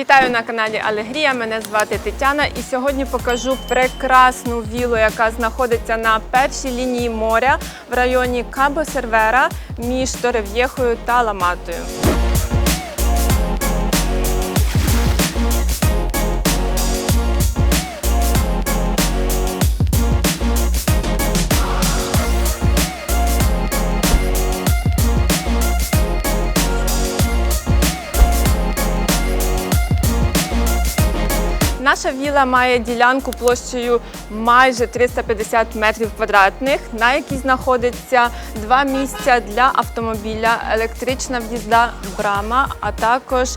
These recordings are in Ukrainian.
Вітаю на каналі Алегрія. Мене звати Тетяна, і сьогодні покажу прекрасну вілу, яка знаходиться на першій лінії моря в районі Кабо Сервера між Торев'єхою та Ламатою. Наша віла має ділянку площею майже 350 метрів квадратних, на якій знаходиться два місця для автомобіля, електрична в'їзда брама, а також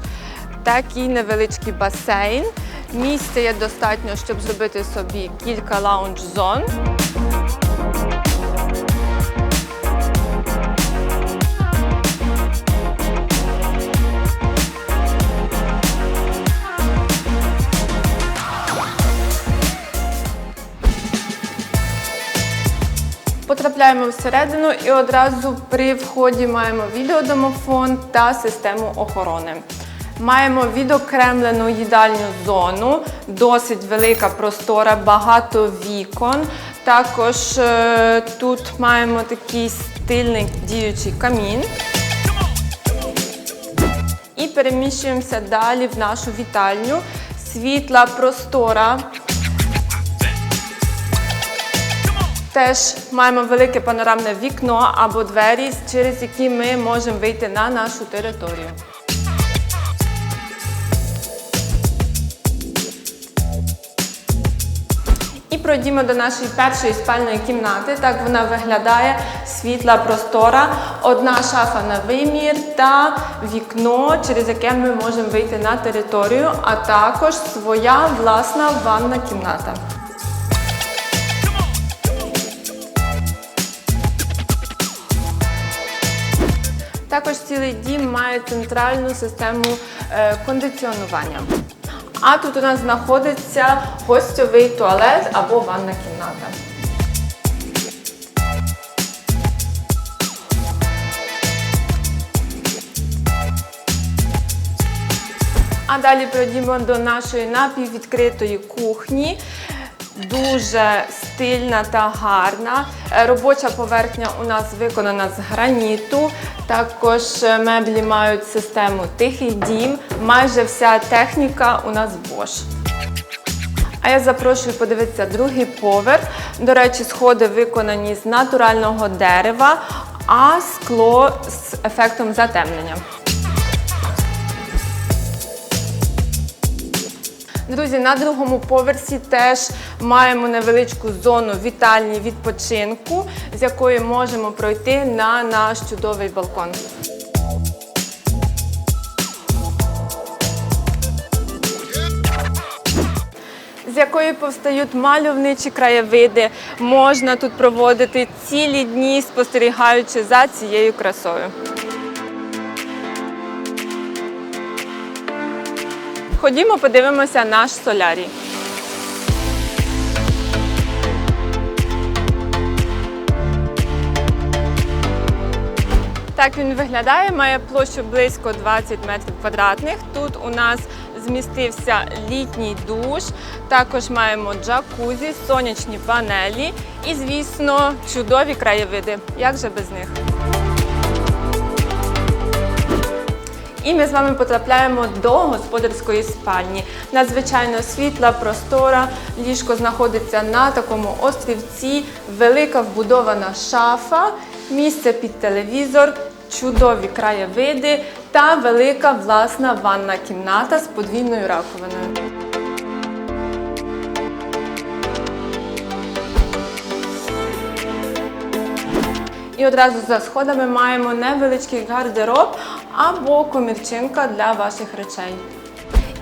такий невеличкий басейн. Місця є достатньо, щоб зробити собі кілька лаунж-зон. Потрапляємо всередину і одразу при вході маємо відеодомофон та систему охорони. Маємо відокремлену їдальню зону, досить велика простора, багато вікон. Також е, тут маємо такий стильний діючий камін. І переміщуємося далі в нашу вітальню. Світла простора Теж маємо велике панорамне вікно або двері, через які ми можемо вийти на нашу територію. І пройдімо до нашої першої спальної кімнати. Так вона виглядає світла простора, одна шафа на вимір та вікно, через яке ми можемо вийти на територію, а також своя власна ванна кімната. Також цілий дім має центральну систему е, кондиціонування. А тут у нас знаходиться гостьовий туалет або ванна кімната. А далі пройдімо до нашої напіввідкритої кухні. Дуже стильна та гарна. Е, Робоча поверхня у нас виконана з граніту. Також е, меблі мають систему Тихий дім. Майже вся техніка у нас Bosch. А я запрошую подивитися другий поверх. До речі, сходи виконані з натурального дерева, а скло з ефектом затемнення. Друзі, на другому поверсі теж маємо невеличку зону вітальні відпочинку, з якої можемо пройти на наш чудовий балкон. З якої повстають мальовничі краєвиди, можна тут проводити цілі дні, спостерігаючи за цією красою. Ходімо, подивимося наш солярій. Так він виглядає, має площу близько 20 метрів квадратних. Тут у нас змістився літній душ, також маємо джакузі, сонячні панелі і, звісно, чудові краєвиди. Як же без них? І ми з вами потрапляємо до господарської спальні. Надзвичайно світла, простора. Ліжко знаходиться на такому острівці, велика вбудована шафа, місце під телевізор, чудові краєвиди та велика власна ванна кімната з подвійною раковиною. І одразу за сходами маємо невеличкий гардероб або комірчинка для ваших речей.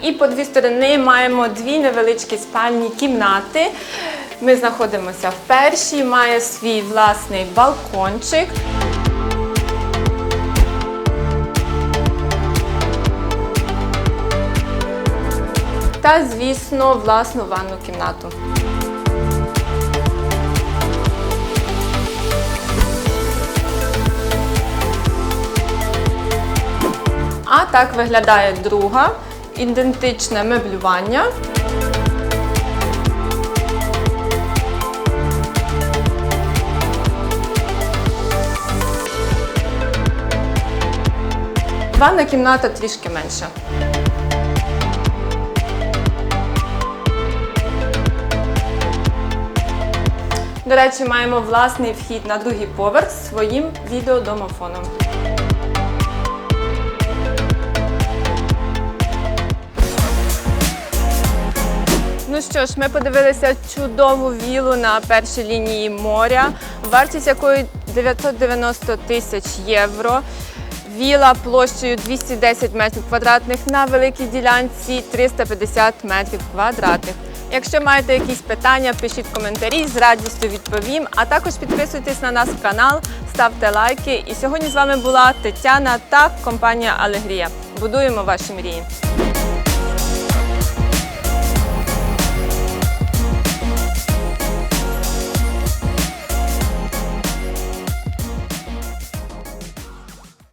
І по дві сторони маємо дві невеличкі спальні кімнати. Ми знаходимося в першій, має свій власний балкончик. Та, звісно, власну ванну кімнату. Так виглядає друга ідентичне меблювання. Ванна кімната трішки менша. До речі, маємо власний вхід на другий поверх своїм відеодомофоном. Ну що ж, ми подивилися чудову вілу на першій лінії моря, вартість якої 990 тисяч євро. Віла площею 210 метрів квадратних на великій ділянці 350 метрів квадратних. Якщо маєте якісь питання, пишіть коментарі, з радістю відповім. А також підписуйтесь на наш канал, ставте лайки. І сьогодні з вами була Тетяна та компанія Алегрія. Будуємо ваші мрії.